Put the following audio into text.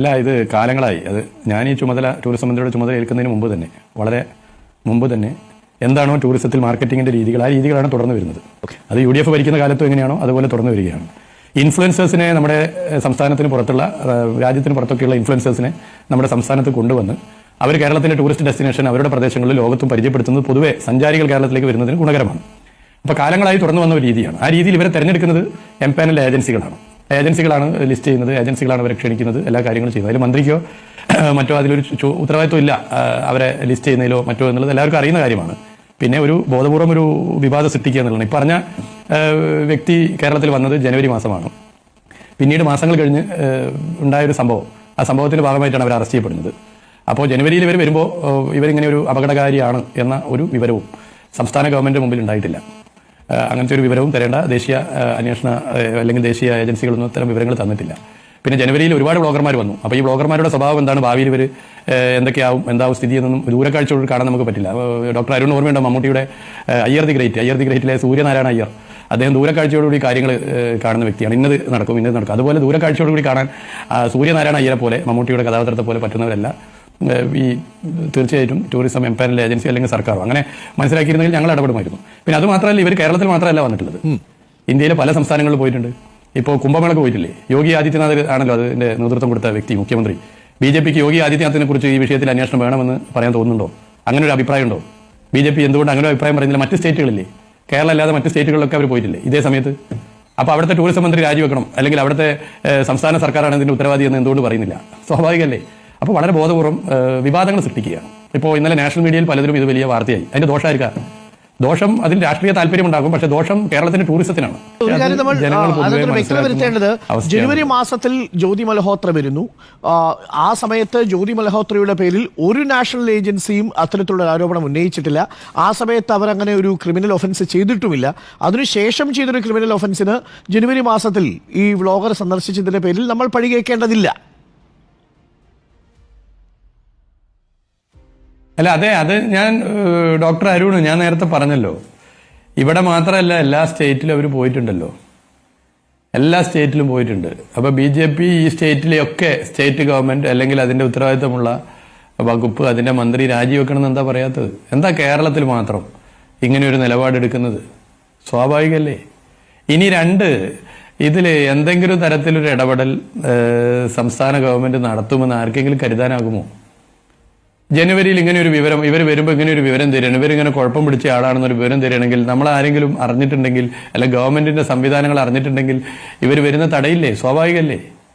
അല്ല ഇത് കാലങ്ങളായി. അത് ഞാൻ ഈ ചുമതല ടൂറിസം മന്ത്രിയുടെ ചുമതല ഏൽക്കുന്നതിന് മുമ്പ് തന്നെ വളരെ മുമ്പ് തന്നെ എന്താണോ ടൂറിസത്തിൽ മാർക്കറ്റിങ്ങിന്റെ രീതികൾ ആ രീതികളാണ് തുടർന്ന് വരുന്നത്. അത് യു ഡി എഫ് ഭരിക്കുന്ന കാലത്തും എങ്ങനെയാണോ അതുപോലെ തുടർന്ന് വരികയാണ്. ഇൻഫ്ലുവൻസേഴ്സിനെ നമ്മുടെ സംസ്ഥാനത്തിന് പുറത്തുള്ള രാജ്യത്തിന് പുറത്തൊക്കെയുള്ള ഇൻഫ്ലുവൻസേഴ്സിനെ നമ്മുടെ സംസ്ഥാനത്ത് കൊണ്ടുവന്ന് അവർ കേരളത്തിന്റെ ടൂറിസ്റ്റ് ഡെസ്റ്റിനേഷൻ അവരുടെ പ്രദേശങ്ങളിൽ ലോകത്തും പരിചയപ്പെടുത്തുന്നത് പൊതുവെ സഞ്ചാരികൾ കേരളത്തിലേക്ക് വരുന്നതിന് ഗുണകരമാണ്. അപ്പോൾ കാലങ്ങളായി തുറന്നു വന്ന ഒരു രീതിയാണ്. ആ രീതിയിൽ ഇവരെ തിരഞ്ഞെടുക്കുന്നത് എം പാനൽ ഏജൻസികളാണ് ഏജൻസികളാണ് ലിസ്റ്റ് ചെയ്യുന്നത് ഏജൻസികളാണ് അവരെ ക്ഷണിക്കുന്നത് എല്ലാ കാര്യങ്ങളും ചെയ്യുന്നത്. അതിൽ മന്ത്രിക്കോ മറ്റോ അതിലൊരു ഉത്തരവാദിത്വം ഇല്ല അവരെ ലിസ്റ്റ് ചെയ്യുന്നതിലോ മറ്റോ എന്നുള്ളത് എല്ലാവർക്കും അറിയുന്ന കാര്യമാണ്. പിന്നെ ഒരു ബോധപൂർവം ഒരു വിവാദം സൃഷ്ടിക്കുക എന്നുള്ളതാണ്. ഈ പറഞ്ഞ വ്യക്തി കേരളത്തിൽ വന്നത് ജനുവരി മാസമാണ്. പിന്നീട് മാസങ്ങൾ കഴിഞ്ഞ് ഉണ്ടായൊരു സംഭവം. ആ സംഭവത്തിന്റെ ഭാഗമായിട്ടാണ് അവർ അറസ്റ്റ് ചെയ്യപ്പെടുന്നത്. അപ്പോൾ ജനുവരിയിൽ ഇവർ വരുമ്പോൾ ഇവരിങ്ങനെ ഒരു അപകടകാരിയാണ് എന്ന ഒരു വിവരവും സംസ്ഥാന ഗവൺമെന്റ് മുമ്പിൽ ഉണ്ടായിട്ടില്ല. അങ്ങനത്തെ ഒരു വിവരവും തരേണ്ട ദേശീയ അന്വേഷണ അല്ലെങ്കിൽ ദേശീയ ഏജൻസികളൊന്നും ഇത്തരം വിവരങ്ങൾ തന്നിട്ടില്ല. പിന്നെ ജനുവരിയിൽ ഒരുപാട് ബ്ലോഗർമാർ വന്നു. അപ്പോൾ ഈ ബ്ലോഗർമാരുടെ സ്വഭാവം എന്താണ്? ഭാവിയിൽ ഇവർ എന്തൊക്കെയാവും? എന്താവും സ്ഥിതി എന്നൊന്നും ദൂരക്കാഴ്ചയോട് കാണാൻ നമുക്ക് പറ്റില്ല. ഡോക്ടർ അരുൺ ഓർമ്മയുണ്ടോ മമ്മൂട്ടിയുടെ Iyer the great? Iyer the ഗ്രേറ്റിലെ Suryanarayana Iyer. അദ്ദേഹം ദൂരക്കാഴ്ചയോടുകൂടി കാര്യങ്ങൾ കാണുന്ന വ്യക്തിയാണ്. ഇന്നത് നടക്കും ഇന്നത് നടക്കും. അതുപോലെ ദൂരക്കാഴ്ചയോടുകൂടി കാണാൻ സൂര്യനാരായണ അയ്യരെ പോലെ മമ്മൂട്ടിയുടെ കഥാപാത്രത്തെ പോലെ പറ്റുന്നവരല്ല. ഈ തീർച്ചയായിട്ടും ടൂറിസം എംപയറിലെ ഏജൻസി അല്ലെങ്കിൽ സർക്കാരോ അങ്ങനെ മനസ്സിലാക്കിയിരുന്നെങ്കിൽ ഞങ്ങൾ ഇടപെടുമായിരുന്നു. പിന്നെ അത് മാത്രമല്ല ഇവർ കേരളത്തിൽ മാത്രമല്ല വന്നിട്ടുള്ളത്. ഇന്ത്യയിലെ പല സംസ്ഥാനങ്ങളിൽ പോയിട്ടുണ്ട്. ഇപ്പോൾ കുംഭമേളക്ക് പോയിട്ടില്ലേ? യോഗി ആദിത്യനാഥ് ആണല്ലോ അതിന്റെ നേതൃത്വം കൊടുത്ത വ്യക്തി മുഖ്യമന്ത്രി. ബി ജെ പിക്ക് യോഗി ആദിത്യനാഥിനെ കുറിച്ച് ഈ വിഷയത്തിൽ അന്വേഷണം വേണമെന്ന് പറയാൻ തോന്നുന്നുണ്ടോ? അങ്ങനെ ഒരു അഭിപ്രായം ഉണ്ടോ? ബി ജെ പി എന്തുകൊണ്ട് അങ്ങനെ ഒരു അഭിപ്രായം പറയുന്നില്ല? മറ്റ് സ്റ്റേറ്റുകളില്ലേ? കേരളം അല്ലാതെ മറ്റ് സ്റ്റേറ്റുകളിലൊക്കെ അവർ പോയിട്ടില്ലേ ഇതേ സമയത്ത്? അപ്പോൾ അവിടുത്തെ ടൂറിസം മന്ത്രി രാജിവെക്കണം. അല്ലെങ്കിൽ അവിടുത്തെ സംസ്ഥാന സർക്കാരാണ് ഇതിന്റെ ഉത്തരവാദി എന്ന് എന്തുകൊണ്ട് പറയുന്നില്ല? സ്വാഭാവികമല്ലേ? അപ്പോൾ വളരെ ബോധപൂർവം വിവാദങ്ങൾ സൃഷ്ടിക്കുകയാണ്. ഇപ്പോൾ ഇന്നലെ നാഷണൽ മീഡിയയിൽ പലരും ഇത് വലിയ വാർത്തയായി. അതിന്റെ ദോഷമായിരിക്കാം ദോഷം അതിൽ രാഷ്ട്രീയ താല്പര്യമുണ്ടാകും പക്ഷേ ദോഷം കേരളത്തിന്റെ ടൂറിസത്തിനാണ്. വരുത്തേണ്ടത് ജനുവരി മാസത്തിൽ ജ്യോതി മൽഹോത്ര വരുന്നു. ആ, ആ സമയത്ത് ജ്യോതി മൽഹോത്രയുടെ പേരിൽ ഒരു നാഷണൽ ഏജൻസിയും അത്തരത്തിലുള്ള ആരോപണം ഉന്നയിച്ചിട്ടില്ല. ആ സമയത്ത് അവർ അങ്ങനെ ഒരു ക്രിമിനൽ ഒഫൻസ് ചെയ്തിട്ടുമില്ല. അതിനുശേഷം ചെയ്തൊരു ക്രിമിനൽ ഒഫൻസിന് ജനുവരി മാസത്തിൽ ഈ വ്ളോഗർ സന്ദർശിച്ചതിന്റെ പേരിൽ നമ്മൾ പഴി കേൾക്കേണ്ടതില്ല. അല്ല അതെ അത് ഞാൻ ഡോക്ടർ അരുണ് ഞാൻ നേരത്തെ പറഞ്ഞല്ലോ. ഇവിടെ മാത്രമല്ല എല്ലാ സ്റ്റേറ്റിലും അവർ പോയിട്ടുണ്ടല്ലോ. എല്ലാ സ്റ്റേറ്റിലും പോയിട്ടുണ്ട്. അപ്പോൾ ബി ജെ പി ഈ സ്റ്റേറ്റിലെയൊക്കെ സ്റ്റേറ്റ് ഗവൺമെന്റ് അല്ലെങ്കിൽ അതിന്റെ ഉത്തരവാദിത്തമുള്ള വകുപ്പ് അതിന്റെ മന്ത്രി രാജിവെക്കണമെന്ന് എന്താ പറയാത്തത്? എന്താ കേരളത്തിൽ മാത്രം ഇങ്ങനെ ഒരു നിലപാടെടുക്കുന്നത് സ്വാഭാവികല്ലേ? ഇനി രണ്ട് ഇതിൽ എന്തെങ്കിലും തരത്തിലൊരു ഇടപെടൽ സംസ്ഥാന ഗവൺമെന്റ് നടത്തുമെന്ന് ആർക്കെങ്കിലും കരുതാനാകുമോ? ജനുവരിയിൽ ഇങ്ങനെ ഒരു വിവരം ഇവർ വരുമ്പോൾ ഇങ്ങനെ ഒരു വിവരം തരികയാണ്. ഇവരിങ്ങനെ കുഴപ്പം പിടിച്ച ആളാണെന്നൊരു വിവരം തരികയാണെങ്കിൽ നമ്മൾ ആരെങ്കിലും അറിഞ്ഞിട്ടുണ്ടെങ്കിൽ അല്ലെ ഗവൺമെന്റിന്റെ സംവിധാനങ്ങൾ അറിഞ്ഞിട്ടുണ്ടെങ്കിൽ ഇവർ വരുന്ന തടയില്ലേ? സ്വാഭാവികല്ലേ?